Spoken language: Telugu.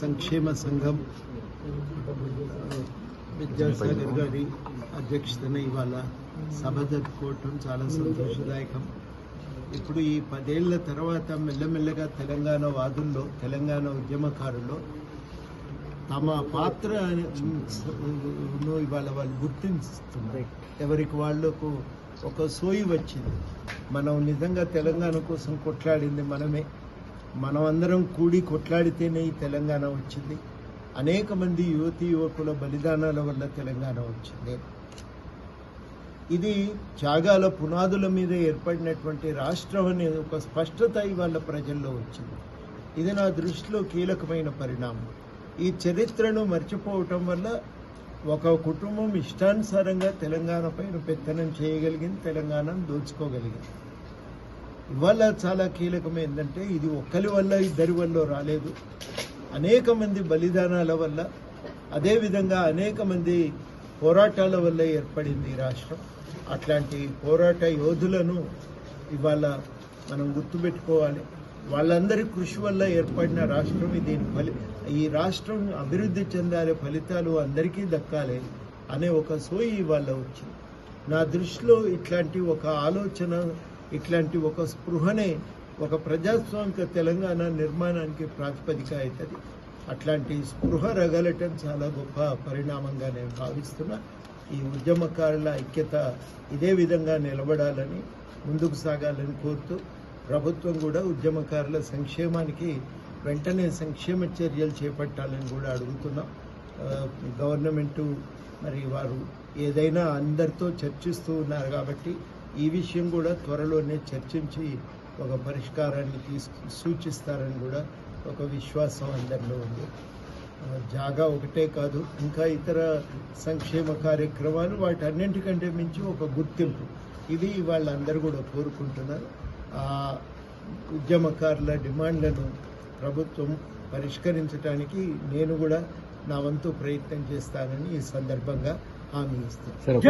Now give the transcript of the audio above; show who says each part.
Speaker 1: సంక్షేమ సంఘం విద్యాసాగర్ గారి అధ్యక్షతన ఇవాళ సభ జరుపుకోవటం చాలా సంతోషదాయకం. ఇప్పుడు ఈ పదేళ్ళ తర్వాత మెల్లమెల్లగా తెలంగాణ వాదుల్లో తెలంగాణ ఉద్యమకారుల్లో తమ పాత్ర ఇవాళ వాళ్ళు గుర్తిస్తున్నారు ఎవరికి వాళ్ళకు ఒక సోయి వచ్చింది. మనం నిజంగా తెలంగాణ కోసం కొట్లాడింది మనమే. మనమందరం కూడి కొట్లాడితేనే ఈ తెలంగాణ వచ్చింది. అనేక మంది యువతి యువకుల బలిదానాల వల్ల తెలంగాణ వచ్చింది. ఇది త్యాగాల పునాదుల మీద ఏర్పడినటువంటి రాష్ట్రం అనే ఒక స్పష్టత ఇవాళ ప్రజల్లో వచ్చింది. ఇది నా దృష్టిలో కీలకమైన పరిణామం. ఈ చరిత్రను మర్చిపోవటం వల్ల ఒక కుటుంబం ఇష్టానుసారంగా తెలంగాణ పైన పెత్తనం చేయగలిగింది తెలంగాణను దోచుకోగలిగింది. ఇవాళ చాలా కీలకం ఏంటంటే ఇది ఒక్కరి వల్ల ఇద్దరి వల్ల రాలేదు. అనేక మంది బలిదానాల వల్ల అదేవిధంగా అనేక మంది పోరాటాల వల్ల ఏర్పడింది ఈ రాష్ట్రం. అట్లాంటి పోరాట యోధులను ఇవాళ మనం గుర్తుపెట్టుకోవాలి. వాళ్ళందరి కృషి వల్ల ఏర్పడిన రాష్ట్రం దీని ఫలి ఈ రాష్ట్రం అభివృద్ధి చెందాలి ఫలితాలు అందరికీ దక్కాలి అనే ఒక సోయి ఇవాళ వచ్చింది. నా దృష్టిలో ఇట్లాంటి ఒక ఆలోచన ఇట్లాంటి ఒక స్పృహనే ఒక ప్రజాస్వామిక తెలంగాణ నిర్మాణానికి ప్రాతిపదిక అవుతుంది. అట్లాంటి స్పృహ రగలటం చాలా గొప్ప పరిణామంగా నేను భావిస్తున్నా. ఈ ఉద్యమకారుల ఐక్యత ఇదే విధంగా నిలబడాలని ముందుకు సాగాలని కోరుతూ ప్రభుత్వం కూడా ఉద్యమకారుల సంక్షేమానికి వెంటనే సంక్షేమ చర్యలు చేపట్టాలని కూడా అడుగుతున్నాం. గవర్నమెంటు మరి వారు ఏదైనా అందరితో చర్చిస్తూ ఉన్నారు కాబట్టి ఈ విషయం కూడా త్వరలోనే చర్చించి ఒక పరిష్కారాన్ని తీసు సూచిస్తారని కూడా ఒక విశ్వాసం అందరిలో ఉంది. జాగా ఒకటే కాదు ఇంకా ఇతర సంక్షేమ కార్యక్రమాలు వాటన్నింటికంటే మించి ఒక గుర్తింపు. ఇది వాళ్ళందరూ కూడా కోరుకుంటున్నారు. ఆ ఉద్యమకారుల డిమాండ్లను ప్రభుత్వం పరిష్కరించడానికి నేను కూడా నా వంతు ప్రయత్నం చేస్తానని ఈ సందర్భంగా హామీ ఇస్తాను